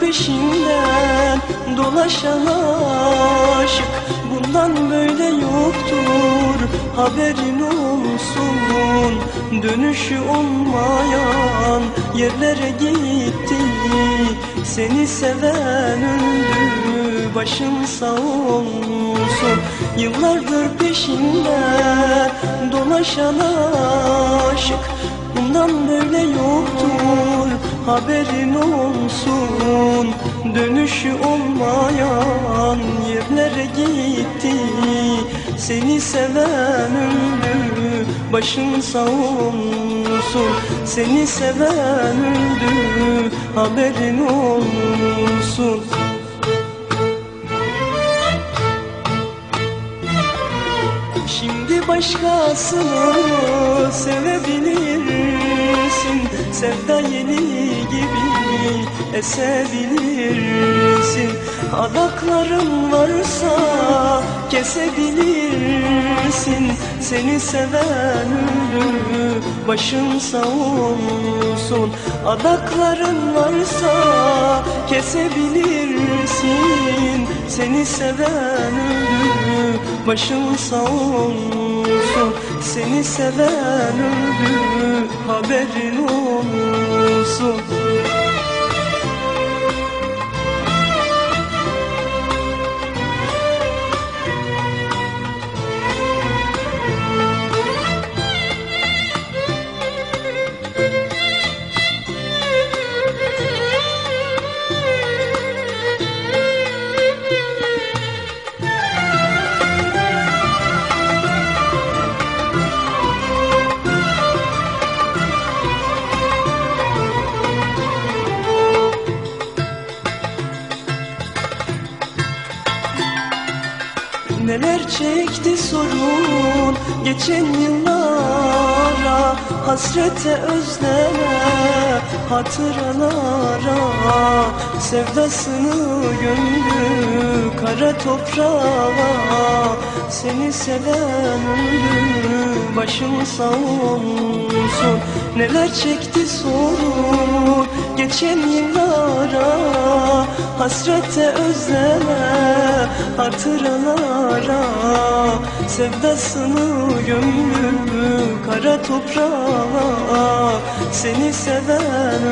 peşinden dolaşan aşık Bundan böyle yoktur haberin olsun. Dönüşü olmayan yerlere gitti Seni seven öldü başın sağ olsun. Yıllardır peşinden dolaşan aşık Bundan böyle yoktur haberin olsun. Dönüşü olmayan yerlere gitti. Seni seven öldü başın sağ olsun. Seni seven öldü haberin olsun Şimdi başkasını sevebilirsin. Sevda yeni gibi esebilirsin. Adakların varsa kesebilirsin. Seni seven öldü başın sağ olsun. Adakların varsa kesebilirsin Seni seven öldü başın sağ olsun. Seni seven öldü haberin olsun Neler çekti sorun geçen yıllara? Hasrete özleme hatıralara. Sevdasını gömdü kara toprağa. Seni seven öldü başın sağ olsun. Neler çekti sorun geçen yıllara Hasrete özleme hatıralara Sevdasını gömdü kara toprağa. Seni seven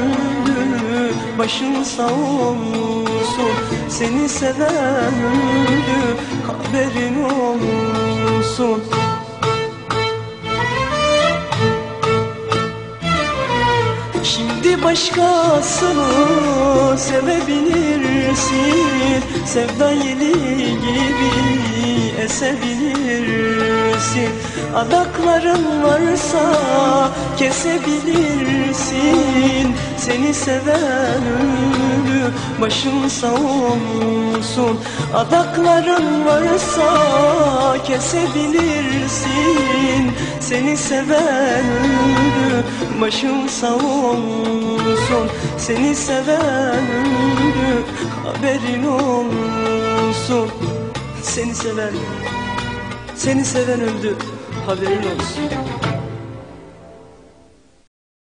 öldü başın sağ olsun. Seni seven öldü haberin olsun. Şimdi başkasını sevebilirsin Sevda yeli gibi esebilirsin. Adakların varsa kesebilirsin. Seni seven öldü başın sağ olsun. Adakların varsa kesebilirsin. Seni seven öldü başın sağ olsun. Seni seven öldü haberin olsun. Seni seven, seni seven öldü haberin olsun